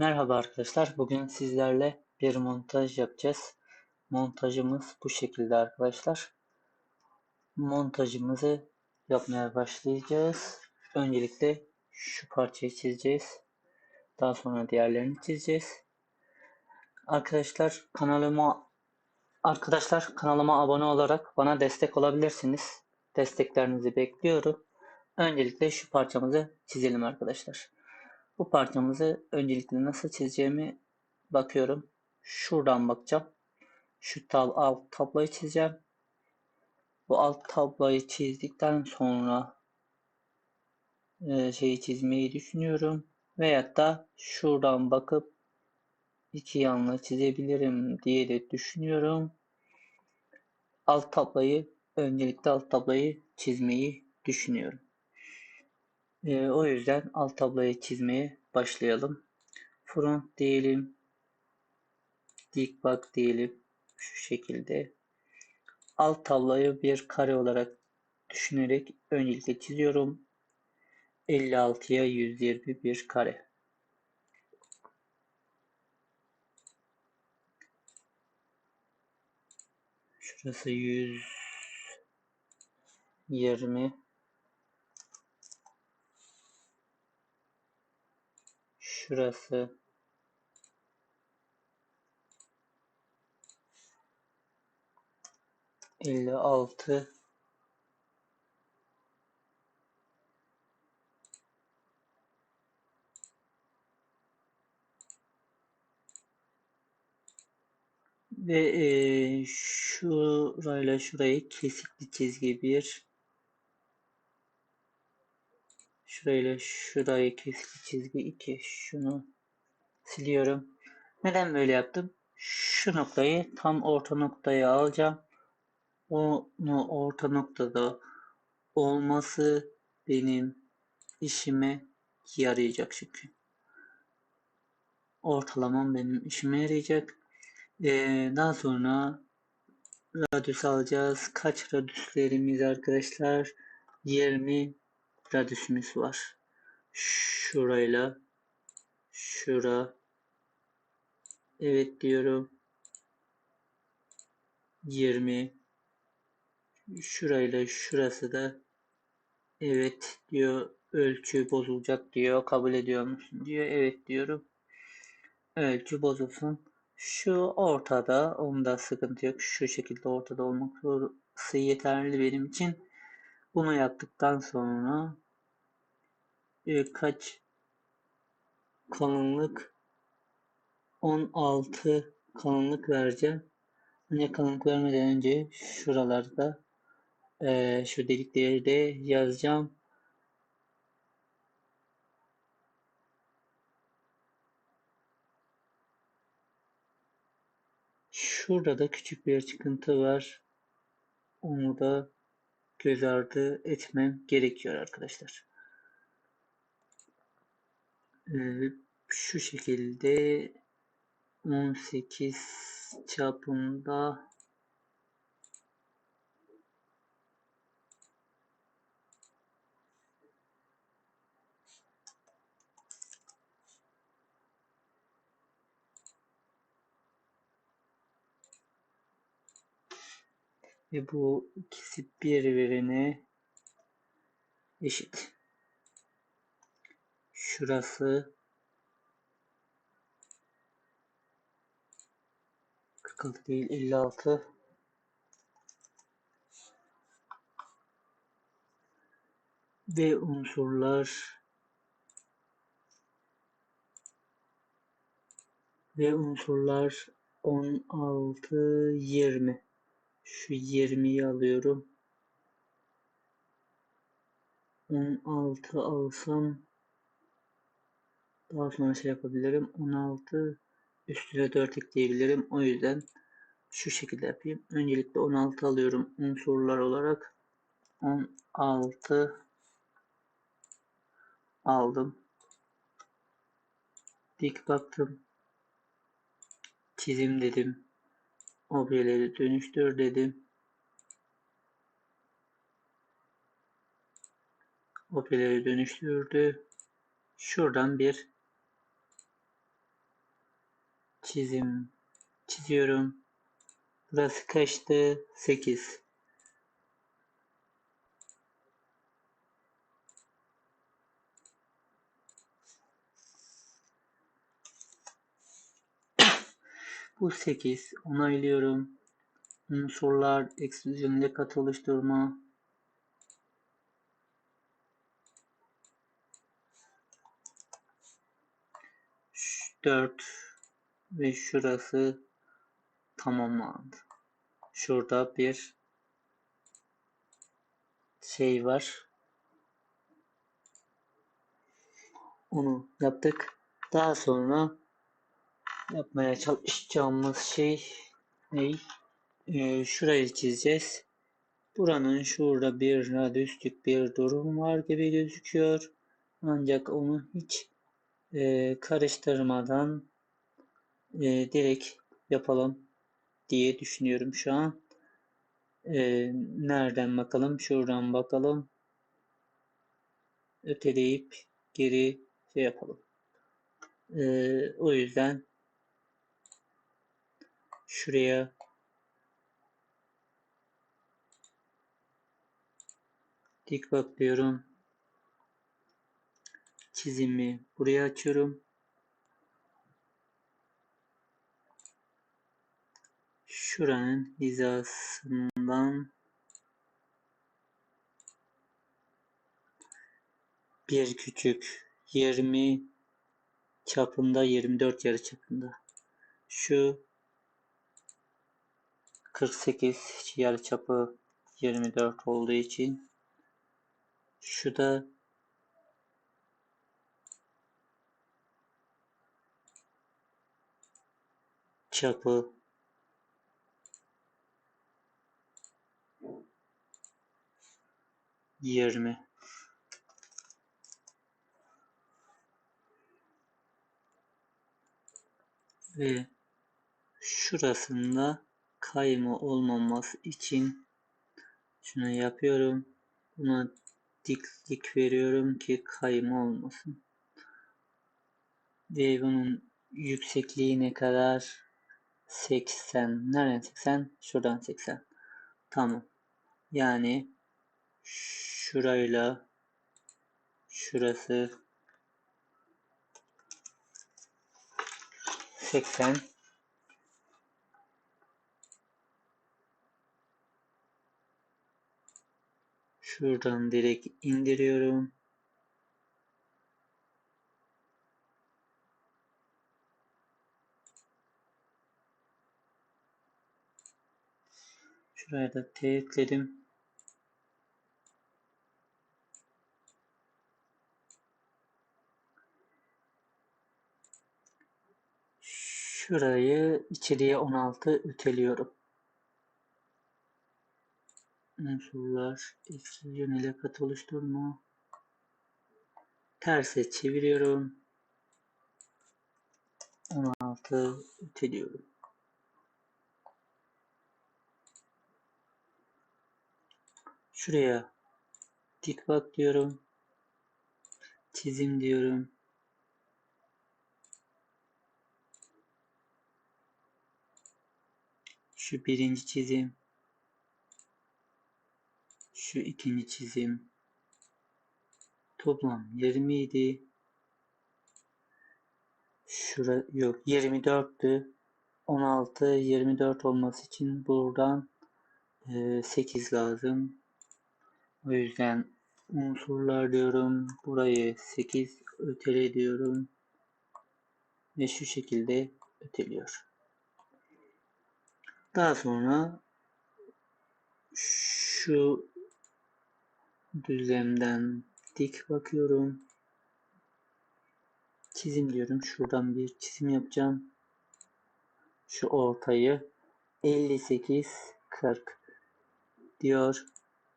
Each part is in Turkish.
Merhaba arkadaşlar. Bugün sizlerle bir montaj yapacağız. Montajımız bu şekilde arkadaşlar. Montajımızı yapmaya başlayacağız. Öncelikle şu parçayı çizeceğiz. Daha sonra diğerlerini çizeceğiz. Arkadaşlar kanalıma arkadaşlar kanalıma abone olarak bana destek olabilirsiniz. Desteklerinizi bekliyorum. Öncelikle şu parçamızı çizelim arkadaşlar. Bu parçamızı öncelikle nasıl çizeceğimi bakıyorum. Şuradan bakacağım. Şu tab alt tabloyu çizeceğim. Bu alt tabloyu çizdikten sonra e, şeyi çizmeyi düşünüyorum. Veyahut da şuradan bakıp iki yanlı çizebilirim diye de düşünüyorum. Alt tabloyu öncelikle alt tabloyu çizmeyi düşünüyorum. E, o yüzden alt tabloyu çizmeye başlayalım. Front diyelim. Dik bak diyelim. Şu şekilde. Alt tabloyu bir kare olarak düşünerek öncelikle çiziyorum. 56'ya 121 kare. Şurası 120 Şurası. Elli altı. Ve e, şurayla şurayı kesikli çizgi bir şurayla şurayı kesikli çizgi 2 şunu siliyorum neden böyle yaptım şu noktayı tam orta noktaya alacağım onu orta noktada olması benim işime yarayacak çünkü. Ortalamam benim işime yarayacak. Ee, daha sonra radyüs alacağız. Kaç radyüslerimiz arkadaşlar? 20 radyüsümüz var. Şurayla. Şura. Evet diyorum. 20 şurayla şurası da. Evet diyor. Ölçü bozulacak diyor. Kabul ediyor musun diyor. Evet diyorum. Ölçü bozulsun. Şu ortada. Onda sıkıntı yok. Şu şekilde ortada olması yeterli benim için bunu yaptıktan sonra e, kaç kalınlık 16 kalınlık vereceğim ne kalınlık vermeden önce şuralarda ee, şu delikleri de yazacağım. Şurada da küçük bir çıkıntı var. Onu da göz ardı etmem gerekiyor arkadaşlar. Ee, şu şekilde 18 çapında ve bu ikisi birbirine eşit. Şurası 46 değil 56 ve unsurlar ve unsurlar 16 20 şu 20'yi alıyorum. 16 alsam daha sonra şey yapabilirim. 16 üstüne 4 ekleyebilirim. O yüzden şu şekilde yapayım. Öncelikle 16 alıyorum unsurlar olarak. 16 aldım. Dik baktım. Çizim dedim. Objeleri dönüştür dedim. Objeleri dönüştürdü. Şuradan bir çizim çiziyorum. Burası kaçtı? 8. Bu 8. Onaylıyorum. Unsurlar, eksklüzyon, lekat oluşturma. Ş- 4 ve şurası tamamlandı. Şurada bir şey var. Onu yaptık. Daha sonra yapmaya çalışacağımız şey ne? Ee, şurayı çizeceğiz. Buranın şurada bir radiüslük bir durum var gibi gözüküyor. Ancak onu hiç e, karıştırmadan e, direkt yapalım diye düşünüyorum şu an. E, nereden bakalım? Şuradan bakalım. Öteleyip geri şey yapalım. E, o yüzden şuraya dik bakıyorum. Çizimi buraya açıyorum. Şuranın hizasından bir küçük 20 çapında 24 yarı çapında. Şu 48 yarı çapı 24 olduğu için şu da çapı yirmi. Ve şurasında kayma olmaması için şunu yapıyorum. Buna diklik veriyorum ki kayma olmasın. Ve bunun yüksekliği ne kadar? 80. Nereden 80? Şuradan 80. Tamam. Yani şurayla şurası 80 şuradan direkt indiriyorum şuraya da T ekledim Şurayı içeriye 16 öteliyorum. Unsurlar, eksklüzyon ile kat oluşturma. Terse çeviriyorum. 16 öteliyorum. Şuraya dik bak diyorum. Çizim diyorum. Şu birinci çizim. Şu ikinci çizim. Toplam 20 idi. Şura yok 24'tü. 16 24 olması için buradan e, 8 lazım. O yüzden unsurlar diyorum. Burayı 8 ötele diyorum. Ve şu şekilde öteliyor. Daha sonra şu düzlemden dik bakıyorum. Çizim diyorum. Şuradan bir çizim yapacağım. Şu ortayı 58 40 diyor.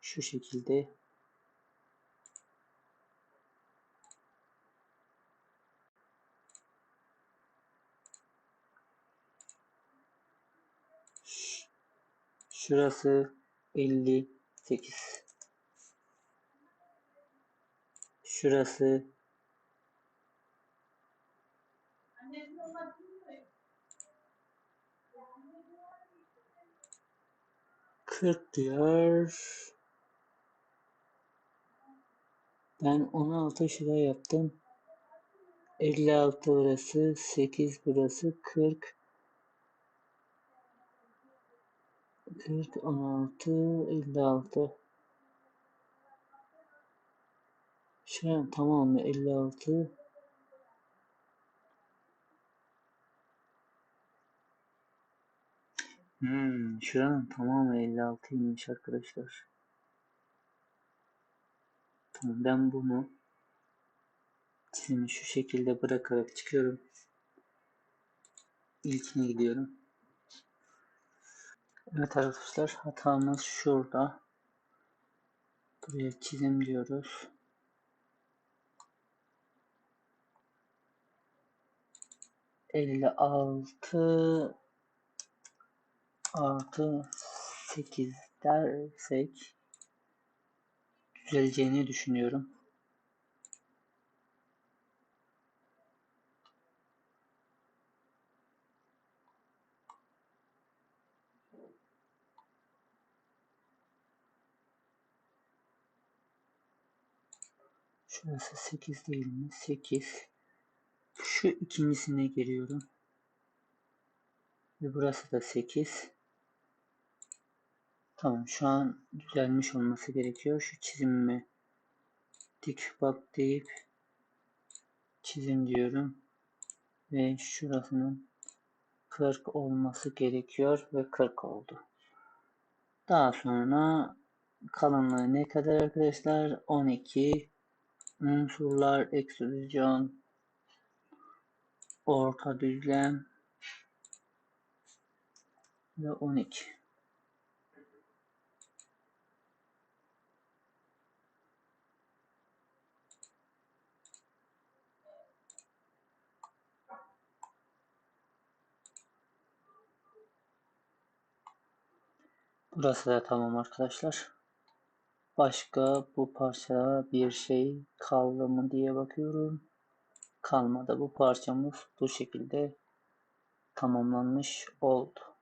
Şu şekilde Şurası 58. Şurası. Kırk diyor. Ben 16 şuraya yaptım. 56 burası, 8 burası, 40 40 16 56 Şuranın tamamı 56 Hmm, şuranın tamamı 56'ymış arkadaşlar. Tamam ben bunu çizimi şu şekilde bırakarak çıkıyorum. İlkine gidiyorum. Evet arkadaşlar hatamız şurada. Buraya çizim diyoruz. Elli altı artı sekiz dersek düzeleceğini düşünüyorum. Şurası 8 değil mi? 8. Şu ikincisine giriyorum. Ve burası da 8. Tamam şu an düzelmiş olması gerekiyor. Şu çizimimi dik bak deyip çizim diyorum. Ve şurasının 40 olması gerekiyor ve 40 oldu. Daha sonra kalınlığı ne kadar arkadaşlar? 12 unsurlar ekstrüzyon orta düzlem ve 12. Burası da tamam arkadaşlar. Başka bu parçada bir şey kaldı mı diye bakıyorum. Kalmadı. Bu parçamız bu şekilde tamamlanmış oldu.